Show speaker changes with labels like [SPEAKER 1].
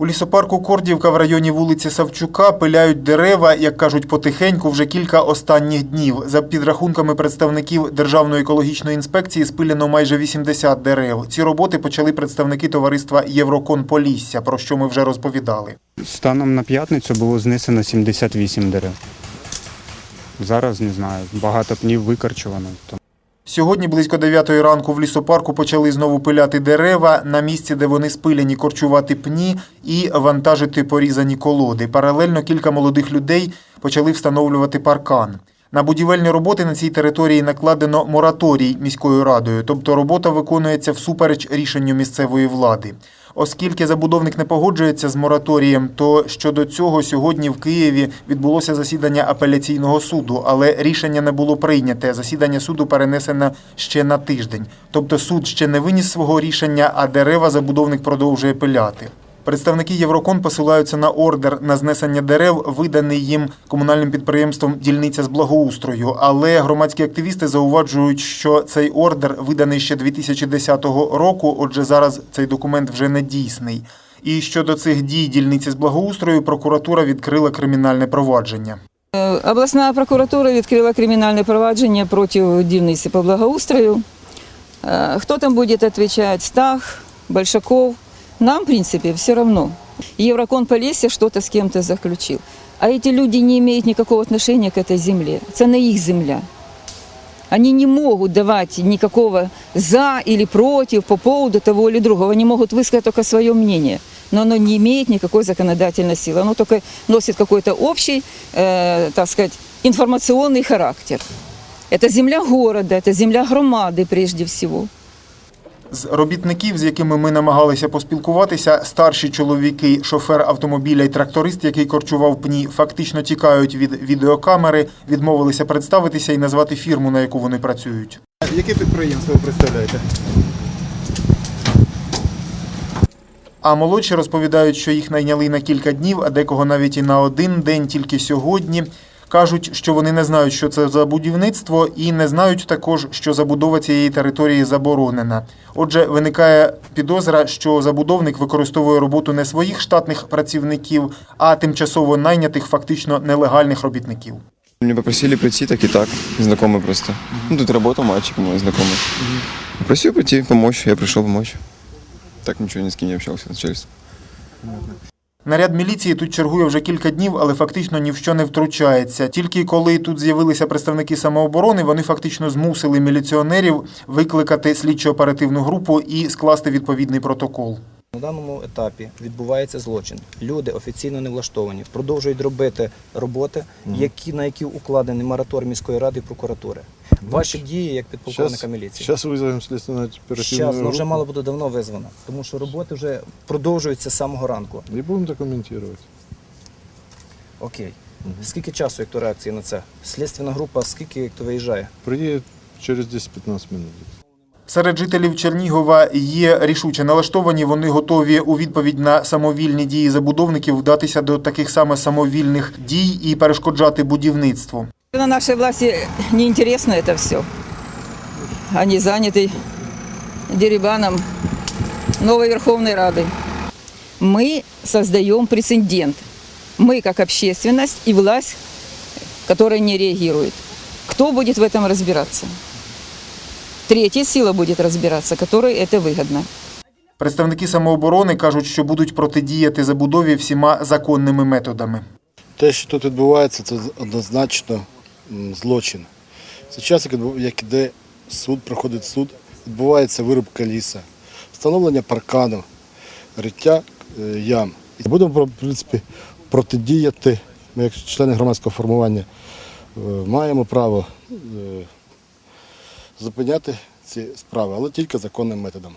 [SPEAKER 1] У лісопарку Кордівка в районі вулиці Савчука пиляють дерева, як кажуть, потихеньку вже кілька останніх днів. За підрахунками представників Державної екологічної інспекції спилено майже 80 дерев. Ці роботи почали представники товариства Єврокон Полісся, про що ми вже розповідали.
[SPEAKER 2] Станом на п'ятницю було знесено 78 дерев. Зараз не знаю, багато пнів викорчувано.
[SPEAKER 1] Сьогодні близько 9 ранку в лісопарку почали знову пиляти дерева на місці, де вони спилені, корчувати пні і вантажити порізані колоди. Паралельно кілька молодих людей почали встановлювати паркан. На будівельні роботи на цій території накладено мораторій міською радою, тобто робота виконується всупереч рішенню місцевої влади. Оскільки забудовник не погоджується з мораторієм, то щодо цього сьогодні в Києві відбулося засідання апеляційного суду, але рішення не було прийняте. Засідання суду перенесено ще на тиждень. Тобто суд ще не виніс свого рішення, а дерева забудовник продовжує пиляти. Представники Єврокон посилаються на ордер на знесення дерев, виданий їм комунальним підприємством Дільниця з благоустрою. Але громадські активісти зауважують, що цей ордер виданий ще 2010 року. Отже, зараз цей документ вже не дійсний. І щодо цих дій дільниці з благоустрою прокуратура відкрила кримінальне провадження.
[SPEAKER 3] Е, Обласна прокуратура відкрила кримінальне провадження проти дільниці по благоустрою. Е, Хто там буде відповідати? Стах, Большаков. Нам, в принципе, все равно. Еврокон Полесье что-то с кем-то заключил. А эти люди не имеют никакого отношения к этой земле. Это на их земля. Они не могут давать никакого за или против по поводу того или другого. Они могут высказать только свое мнение. Но оно не имеет никакой законодательной силы. Оно только носит какой-то общий, э, так сказать, информационный характер. Это земля города, это земля громады прежде всего.
[SPEAKER 1] З робітників, з якими ми намагалися поспілкуватися, старші чоловіки, шофер автомобіля і тракторист, який корчував пні, фактично тікають від відеокамери, відмовилися представитися і назвати фірму, на яку вони працюють.
[SPEAKER 4] Яке підприємство ви представляєте?
[SPEAKER 1] А молодші розповідають, що їх найняли на кілька днів, а декого навіть і на один день, тільки сьогодні. Кажуть, що вони не знають, що це за будівництво, і не знають також, що забудова цієї території заборонена. Отже, виникає підозра, що забудовник використовує роботу не своїх штатних працівників, а тимчасово найнятих фактично нелегальних робітників.
[SPEAKER 5] Меня попросили прийти так и так, знакомый просто. Ну, тут работал мальчик мой знакомый. Просил прийти, помочь, я пришел помочь. Так ничего ни с кем не общался, начальство.
[SPEAKER 1] Наряд міліції тут чергує вже кілька днів, але фактично ні в що не втручається. Тільки коли тут з'явилися представники самооборони, вони фактично змусили міліціонерів викликати слідчо-оперативну групу і скласти відповідний протокол.
[SPEAKER 6] На даному етапі відбувається злочин. Люди офіційно не влаштовані, продовжують робити роботи, які, на які укладений мораторій міської ради і прокуратури. Ваші дії як підполковника міліції.
[SPEAKER 4] Зараз визовемо оперативну
[SPEAKER 6] Зараз, ну вже мало бути давно визвано, тому що роботи вже продовжуються з самого ранку.
[SPEAKER 4] і будемо документувати.
[SPEAKER 6] Окей. Скільки часу, як то реакції на це? Слідственна група, скільки як то виїжджає?
[SPEAKER 4] Приїде через 10-15 минут.
[SPEAKER 1] Серед жителів Чернігова є рішуче налаштовані. Вони готові у відповідь на самовільні дії забудовників вдатися до таких саме самовільних дій і перешкоджати будівництву.
[SPEAKER 3] На нашей власти неинтересно это все. Они заняты деребаном новой Верховной Рады. Мы создаем прецедент. Мы как общественность и власть, которая не реагирует. Кто будет в этом разбираться? Третья сила будет разбираться, которой это выгодно.
[SPEAKER 1] Представники самооборони кажуть, що будуть протидіяти забудові всіма законними методами.
[SPEAKER 7] Те, що тут відбувається, це однозначно злочин. Це час, як іде суд, проходить суд, відбувається вирубка ліса, встановлення паркану, риття е, ям. Будемо, в принципі, протидіяти. Ми, як члени громадського формування, е, маємо право е, зупиняти ці справи, але тільки законним методом.